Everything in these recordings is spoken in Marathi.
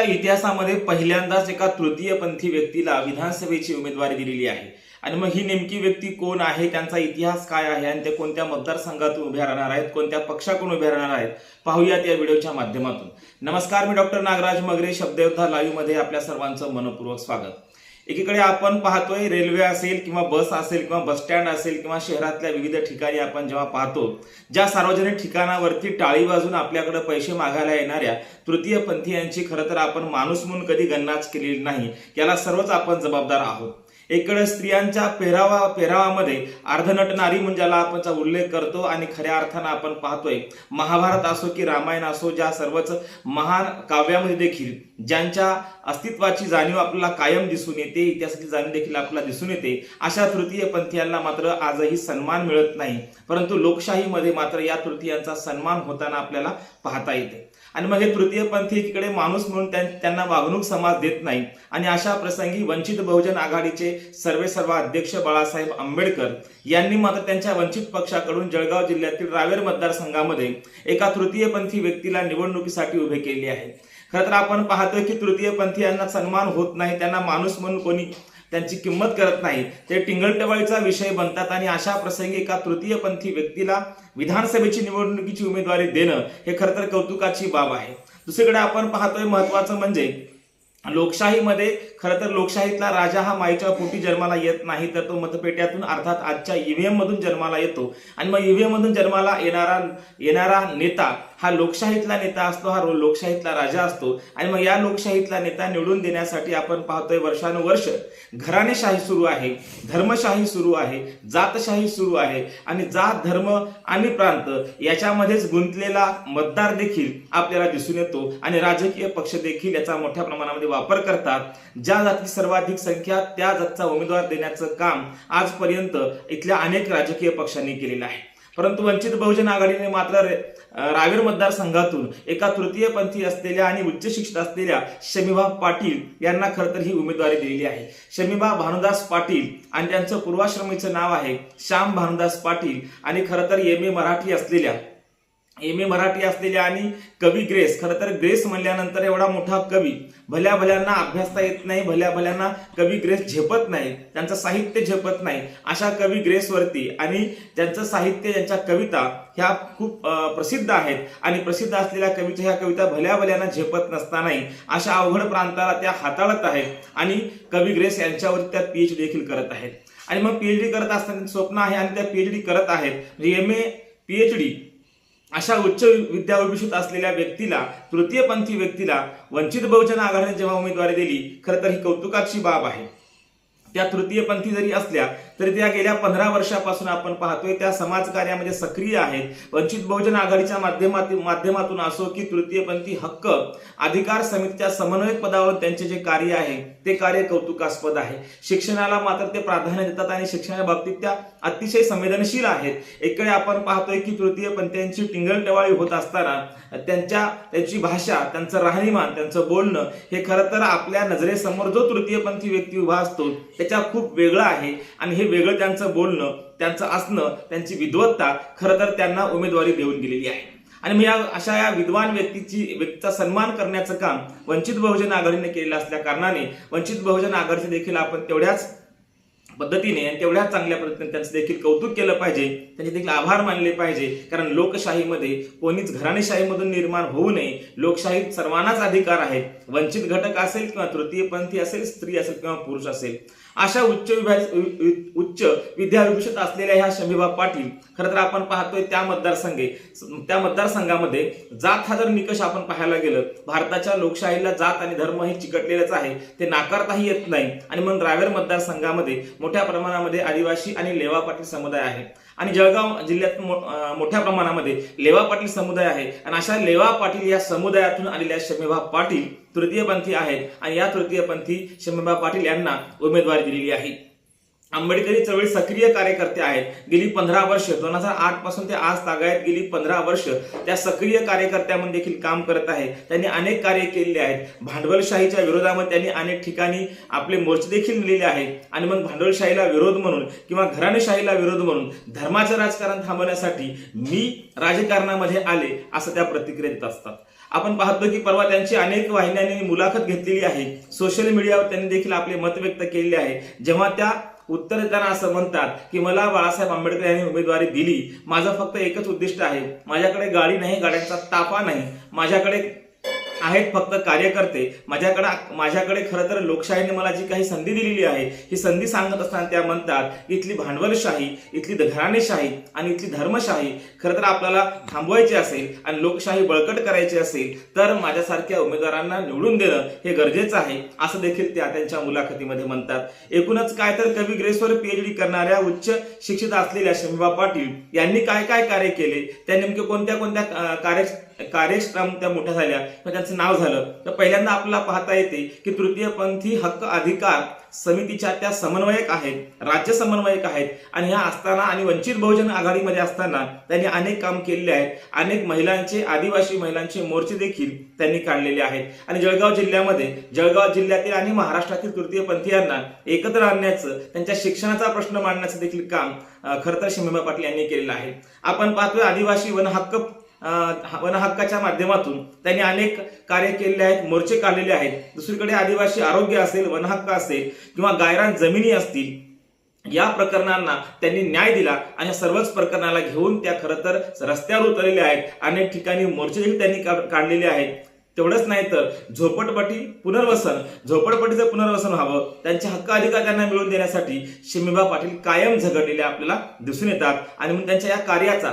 देशाच्या इतिहासामध्ये पहिल्यांदाच एका तृतीयपंथी व्यक्तीला विधानसभेची उमेदवारी दिलेली आहे. आणि मग ही नेमकी व्यक्ती कोण आहे? त्यांचा इतिहास काय आहे? आणि ते कोणत्या मतदारसंघातून उभ्या राहणार आहेत? कोणत्या पक्षाकडून उभ्या राहणार आहेत? पाहूयात या व्हिडिओच्या माध्यमातून. नमस्कार मी डॉक्टर नागराज मगरे शब्दयोद्धा लाईव्हमध्ये आपल्या सर्वांचं मनपूर्वक स्वागत. एकीकडे आपण पाहतोय रेल्वे असेल किंवा बस असेल किंवा बस स्टँड असेल किंवा शहरातल्या विविध ठिकाणी आपण जेव्हा पाहतो ज्या सार्वजनिक ठिकाणावरती टाळी वाजून आपल्याकडे पैसे मागायला येणाऱ्या तृतीयपंथीयांची खरं तर आपण माणूस म्हणून कधी गणनाच केलेली नाही. याला सर्वच आपण जबाबदार आहोत. एकडे स्त्रियांच्या पेहरावा पेहरावामध्ये अर्धनट नारी म्हणजे ज्याला आपण चा उल्लेख करतो आणि खऱ्या अर्थानं आपण पाहतोय. महाभारत असो की रामायण असो ज्या सर्वच महान काव्यामध्ये देखील ज्यांच्या अस्तित्वाची जाणीव आपल्याला कायम दिसून येते इतिहासाची जाणीव देखील आपल्याला दिसून येते अशा तृतीय पंथीयांना मात्र आजही सन्मान मिळत नाही. परंतु लोकशाहीमध्ये मात्र या तृतीयांचा सन्मान होताना आपल्याला पाहता येते. आणि मग हे तृतीयपंथी एकीकडे माणूस म्हणून त्यांना वागणूक समाज देत नाही. आणि अशा प्रसंगी वंचित बहुजन आघाडीचे सर्वे सर्व अध्यक्ष बाळासाहेब आंबेडकर यांनी मात्र त्यांच्या वंचित पक्षाकडून जळगाव जिल्ह्यातील रावेर मतदारसंघामध्ये एका तृतीयपंथी व्यक्तीला निवडणुकीसाठी उभे केले आहे. खरं तर आपण पाहतोय की तृतीयपंथीयांना सन्मान होत नाही त्यांना माणूस म्हणून कोणी त्यांची किंमत करत नाही. ते टिंगलटवाळीचा विषय बनतात आणि अशा प्रसंगी एका तृतीयपंथी व्यक्तीला विधानसभेची निवडणुकीची उमेदवारी देणं हे खरं तर कौतुकाची बाब आहे. दुसरीकडे आपण पाहतोय महत्वाचं म्हणजे लोकशाहीमध्ये खरं तर लोकशाहीतला राजा हा माईच्या पोटी जन्माला येत नाही तर तो मतपेट्यातून अर्थात आजच्या ईव्हीएम मधून जन्माला येतो. आणि मग ईव्हीएम मधून जन्माला येणारा येणारा नेता हा लोकशाहीतला नेता असतो हा रो- लोकशाहीतला राजा असतो. आणि मग या लोकशाहीतला नेता निवडून देण्यासाठी आपण पाहतोय वर्षानुवर्ष घराणेशाही सुरू आहे धर्मशाही सुरू आहे जातशाही सुरू आहे. आणि जात धर्म आणि प्रांत याच्यामध्येच गुंतलेला मतदार देखील आपल्याला दिसून येतो. आणि राजकीय पक्ष देखील याचा मोठ्या प्रमाणामध्ये वापर करतात ज्या जाती सर्वाधिक संख्या त्या जातचा उमेदवार देण्याचं काम आजपर्यंत इथल्या अनेक राजकीय पक्षांनी केलेलं आहे. परंतु वंचित बहुजन आघाडीने मात्र रावेर मतदारसंघातून एका तृतीयपंथी असलेल्या आणि उच्च शिक्षित असलेल्या शमीभा पाटील यांना खरं तर ही उमेदवारी दिलेली आहे. शमीभा भानुदास पाटील आणि त्यांचं पूर्वाश्रमीचं नाव आहे श्याम भानुदास पाटील आणि खरं तर एम ए मराठी असलेल्या एम ए मराठी असलेल्या आणि कवी ग्रेस. खरं तर ग्रेस म्हणल्यानंतर एवढा मोठा कवी भल्या भल्यांना अभ्यासता येत नाही भल्या भल्यांना कवी ग्रेस झेपत नाही त्यांचं साहित्य झेपत नाही. अशा कवी ग्रेसवरती आणि त्यांचं साहित्य त्यांच्या कविता ह्या खूप प्रसिद्ध आहेत आणि प्रसिद्ध असलेल्या कवीच्या ह्या कविता भल्या भल्यांना झेपत नसतानाही अशा अवघड प्रांताला त्या हाताळत आहेत आणि कवी ग्रेस यांच्यावरती त्या पीएच देखील करत आहेत. आणि मग पीएचडी करत असताना स्वप्न आहे आणि त्या पीएचडी करत आहेत. म्हणजे एम ए पीएचडी अशा उच्च विद्याभिषित असलेल्या व्यक्तीला तृतीयपंथी व्यक्तीला वंचित बहुजन आघाडीने जेव्हा उमेदवारी दिली खरं तर ही कौतुकाची बाब आहे. त्या तृतीयपंथी जरी असल्या तरी त्या गेल्या पंधरा वर्षापासून आपण पाहतोय त्या समाजकार्यामध्ये सक्रिय आहेत. वंचित बहुजन आघाडीच्या माध्यमातून माध्यमातून असो की तृतीयपंथी हक्क अधिकार समितीच्या समन्वयक पदावर त्यांचे जे कार्य आहे ते कार्य कौतुकास्पद आहे. शिक्षणाला मात्र ते प्राधान्य देतात आणि शिक्षणाच्या बाबतीत त्या अतिशय संवेदनशील आहेत. एकडे आपण पाहतोय की तृतीयपंथीयांची टिंगलटवाळी होत असताना त्यांच्या त्यांची भाषा त्यांचं राहणीमान त्यांचं बोलणं हे खरं तर आपल्या नजरेसमोर जो तृतीयपंथी व्यक्ती उभा असतो त्याच्या खूप वेगळं आहे. आणि हे वेगळं त्यांचं बोलणं त्यांचं असणं त्यांची विद्वत्ता खरं तर त्यांना उमेदवारी देऊन गेलेली आहे. आणि मी या अशा या विद्वान व्यक्तीची व्यक्तीचा सन्मान करण्याचं काम वंचित बहुजन आघाडीने केलेलं असल्या कारणाने वंचित बहुजन आघाडीचे देखील आपण तेवढ्याच पद्धतीने आणि तेवढ्याच चांगल्या पद्धतीने त्यांचं देखील कौतुक केलं पाहिजे. त्यांचे देखील आभार मानले पाहिजे. कारण लोकशाहीमध्ये कोणीच घराणेशाहीमधून निर्माण होऊ नये. लोकशाहीत सर्वांनाच अधिकार आहेत. वंचित घटक असेल किंवा तृतीयपंथी असेल स्त्री असेल किंवा पुरुष असेल. अशा उच्च विभाग उच्च विद्याविभूषित असलेल्या ह्या शमीबा पाटील खरं तर आपण पाहतोय त्या मतदारसंघे त्या मतदारसंघामध्ये जात हा जर निकष आपण पाहायला गेलं भारताच्या लोकशाहीला जात आणि धर्म हे चिकटलेलंच आहे ते नाकारताही येत नाही. आणि म्हणून रावेर मतदारसंघामध्ये मोठ्या प्रमाणामध्ये आदिवासी आणि लेवा पाटील समुदाय आहे. आणि जळगाव जिल्ह्यात मो- मोठ्या प्रमाणामध्ये लेवा पाटील समुदाय आहे. आणि अशा लेवा पाटील या समुदायातून आलेल्या शमीभा पाटील तृतीयपंथी आहेत. आणि या तृतीयपंथी शमीभा पाटील यांना उमेदवारी दिलेली आहे. आंबेडकरी चळवळी सक्रिय कार्यकर्ते आहेत. गेली पंधरा वर्ष दोन हजार आठपासून ते आज तागायत गेली पंधरा वर्ष त्या सक्रिय कार्यकर्त्यामध्ये देखील काम करत आहे. त्यांनी अनेक कार्य केलेले आहेत. भांडवलशाहीच्या विरोधामध्ये त्यांनी अनेक ठिकाणी आपले मोर्चे देखील नेलेले आहेत. आणि मग भांडवलशाहीला विरोध म्हणून किंवा घराणेशाहीला विरोध म्हणून धर्माचं राजकारण थांबवण्यासाठी मी राजकारणामध्ये आले असं त्या प्रतिक्रिया देत असतात. आपण पाहतो की परवा त्यांची अनेक वाहिन्यांनी मुलाखत घेतलेली आहे. सोशल मीडियावर त्यांनी देखील आपले मत व्यक्त केलेले आहे. जेव्हा त्या उत्तर देताना असं म्हणतात की मला बाळासाहेब आंबेडकर यांनी उमेदवारी दिली. माझं फक्त एकच उद्दिष्ट आहे. माझ्याकडे गाडी नाही गाड्यांचा ताफा नाही. माझ्याकडे आहेत फक्त कार्यकर्ते. माझ्याकडे माझ्याकडे खरं तर लोकशाहीने मला जी काही संधी दिलेली आहे ही संधी सांगत असताना त्या म्हणतात इथली भांडवलशाही इथली घराणेशाही आणि इथली धर्मशाही खरं तर आपल्याला थांबवायची असेल आणि लोकशाही बळकट करायची असेल तर माझ्यासारख्या उमेदवारांना निवडून देणं हे गरजेचं आहे असं देखील त्या त्यांच्या मुलाखतीमध्ये म्हणतात. एकूणच काय तर कवी ग्रेसवर पीएचडी करणाऱ्या उच्च शिक्षित असलेल्या शमीबा पाटील यांनी काय काय कार्य केले? त्या नेमके कोणत्या कोणत्या कार्य कार्यश्रम त्या मोठ्या झाल्या किंवा त्यांचं नाव झालं. तर पहिल्यांदा आपल्याला पाहता येते की तृतीयपंथी हक्क अधिकार समितीच्या त्या समन्वयक आहेत राज्य समन्वयक आहेत. आणि ह्या असताना आणि वंचित बहुजन आघाडीमध्ये असताना त्यांनी अनेक काम केलेले आहेत. अनेक महिलांचे आदिवासी महिलांचे मोर्चे देखील त्यांनी काढलेले आहेत. आणि जळगाव जिल्ह्यामध्ये जळगाव जिल्ह्यातील आणि महाराष्ट्रातील तृतीयपंथीयांना एकत्र आणण्याचं त्यांच्या शिक्षणाचा प्रश्न मांडण्याचं देखील काम खरतर खरं तर पाटील यांनी केलेलं आहे. आपण पाहतोय आदिवासी वन हक्क वन हक्काच्या माध्यमातून त्यांनी अनेक कार्य केलेले आहेत मोर्चे काढलेले आहेत. दुसरीकडे आदिवासी आरोग्य असेल वन हक्क असेल किंवा गायरान जमिनी असतील या प्रकरणांना त्यांनी न्याय दिला आणि सर्वच प्रकरणाला घेऊन त्या खरं तर रस्त्यावर उतरलेल्या आहेत. अनेक ठिकाणी मोर्चे देखील त्यांनी काढलेले आहेत. तेवढंच नाही तर झोपडपट्टी पुनर्वसन झोपडपट्टीचं पुनर्वसन व्हावं. त्यांचे हक्क अधिकार त्यांना मिळवून देण्यासाठी शमीबा पाटील कायम झगडलेले आपल्याला दिसून येतात. आणि मग त्यांच्या या कार्याचा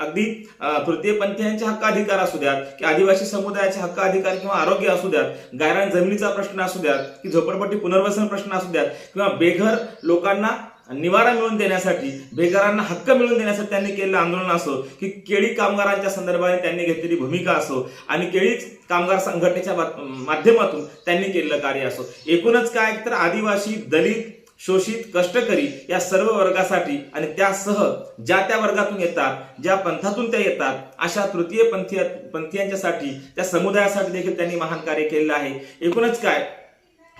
अगदी अं, तृतीयपंथीयांचे हक्क अधिकार असू द्यात की आदिवासी समुदायाचे हक्क अधिकार किंवा आरोग्य असू द्यात गायरान जमिनीचा प्रश्न असू द्यात की झोपडपट्टी पुनर्वसन प्रश्न असू द्यात किंवा बेघर लोकांना निवारा मिळवून देण्यासाठी बेकारांना हक्क मिळवून देण्यासाठी त्यांनी केलेलं आंदोलन असो की केळी कामगारांच्या संदर्भाने त्यांनी घेतलेली भूमिका असो आणि केळी कामगार संघटनेच्या माध्यमातून त्यांनी केलेलं कार्य असो. एकूणच काय तर आदिवासी दलित शोषित कष्टकरी या सर्व वर्गासाठी आणि त्यासह ज्या त्या वर्गातून येतात ज्या पंथातून त्या येतात अशा तृतीय पंथीय पंथीयांच्यासाठी त्या समुदायासाठी देखील त्यांनी महान कार्य केलेलं आहे. एकूणच काय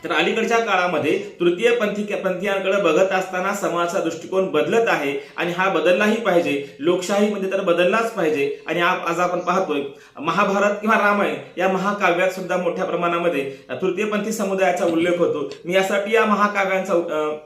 तर अलीकडच्या काळामध्ये तृतीय पंथी पंथीयांकडे बघत असताना समाजाचा दृष्टिकोन बदलत आहे आणि हा बदललाही पाहिजे. लोकशाहीमध्ये तर बदललाच पाहिजे. आणि आज आपण पाहतोय महाभारत किंवा रामायण या महाकाव्यात सुद्धा मोठ्या प्रमाणामध्ये तृतीयपंथी समुदायाचा उल्लेख होतो. मी यासाठी या महाकाव्यांचा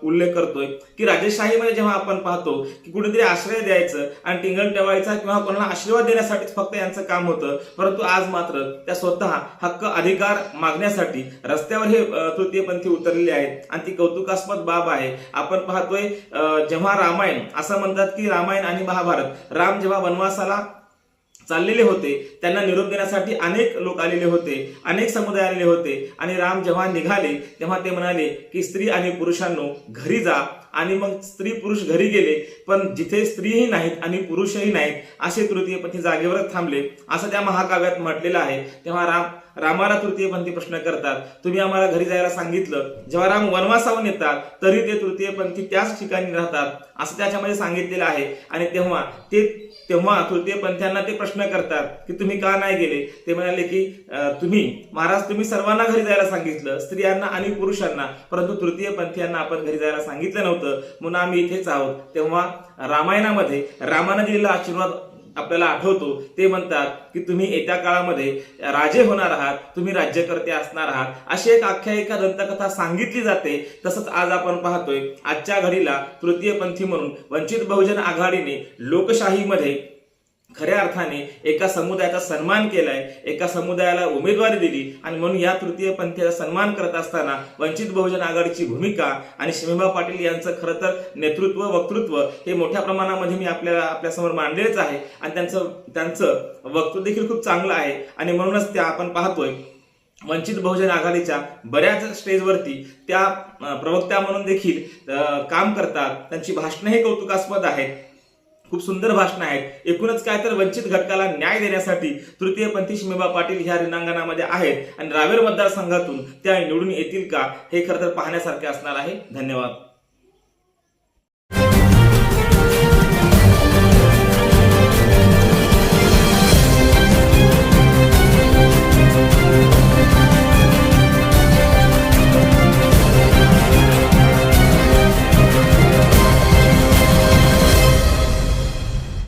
उल्लेख करतोय की राजेशाहीमध्ये जेव्हा आपण पाहतो की कुठेतरी आश्रय द्यायचं आणि टिंगण ठेवायचा किंवा कोणाला आशीर्वाद देण्यासाठीच फक्त यांचं काम होतं. परंतु आज मात्र त्या स्वतः हक्क अधिकार मागण्यासाठी रस्त्यावर हे अ, तृतीयपंथी उतरलेले आहेत आणि ती कौतुकास्पद बाब आहे. आपण पाहतोय जेव्हा रामायण असं म्हणतात की रामायण आणि महाभारत राम जेव्हा वनवासाला चाललेले होते. त्यांना निरोप देण्यासाठी अनेक लोक आलेले होते अनेक समुदाय आलेले होते. आणि राम जेव्हा निघाले तेव्हा ते म्हणाले की स्त्री आणि पुरुषांनो घरी जा. आणि मग स्त्री पुरुष घरी गेले. पण जिथे स्त्रीही नाहीत आणि पुरुषही नाहीत असे तृतीयपंथी जागेवरच थांबले. असं त्या महाकाव्यात म्हटलेलं आहे. तेव्हा राम रामाला तृतीयपंथी प्रश्न करतात. तुम्ही आम्हाला घरी जायला सांगितलं. जेव्हा राम वनवासाहून येतात तरी ते तृतीयपंथी त्याच ठिकाणी राहतात. असं त्याच्यामध्ये सांगितलेलं आहे. आणि तेव्हा ते तेव्हा तृतीयपंथ्यांना ते प्रश्न करतात की तुम्ही का नाही गेले? ते म्हणाले की तुम्ही महाराज तुम्ही सर्वांना घरी जायला सांगितलं स्त्रियांना आणि पुरुषांना परंतु तृतीयपंथीयांना आपण घरी जायला सांगितलं नव्हतं. म्हणून आम्ही इथेच आहोत. तेव्हा रामायणामध्ये रामानं दिलेला आशीर्वाद आपल्याला आठवतो ते म्हणतात की तुम्ही येत्या काळामध्ये राजे होणार आहात तुम्ही राज्यकर्ते असणार आहात. अशी एक आख्यायिका दंतकथा सांगितली जाते. तसंच आज आपण पाहतोय आजच्या घडीला तृतीयपंथी म्हणून वंचित बहुजन आघाडीने लोकशाहीमध्ये खऱ्या अर्थाने एका समुदायाचा सन्मान केलाय एका समुदायाला उमेदवारी दिली आणि म्हणून या तृतीय पंथीचा सन्मान करत असताना वंचित बहुजन आघाडीची भूमिका आणि शिमेबा पाटील यांचं खरं तर नेतृत्व वक्तृत्व हे मोठ्या प्रमाणामध्ये मी आपल्याला आपल्यासमोर मांडलेच आहे आणि त्यांचं त्यांचं वक्तृत्व देखील खूप चांगलं आहे. आणि म्हणूनच त्या आपण पाहतोय वंचित बहुजन आघाडीच्या बऱ्याच स्टेजवरती त्या प्रवक्त्या म्हणून देखील काम करतात. त्यांची भाषणं हे कौतुकास्पद आहेत. खूप सुंदर भाषणं आहेत एकूणच काय तर वंचित घटकाला न्याय देण्यासाठी तृतीयपंथी शिमेबा पाटील ह्या रिणांगणामध्ये आहेत. आणि रावेर मतदारसंघातून त्या निवडून येतील का हे खरं तर पाहण्यासारखे असणार आहे. धन्यवाद.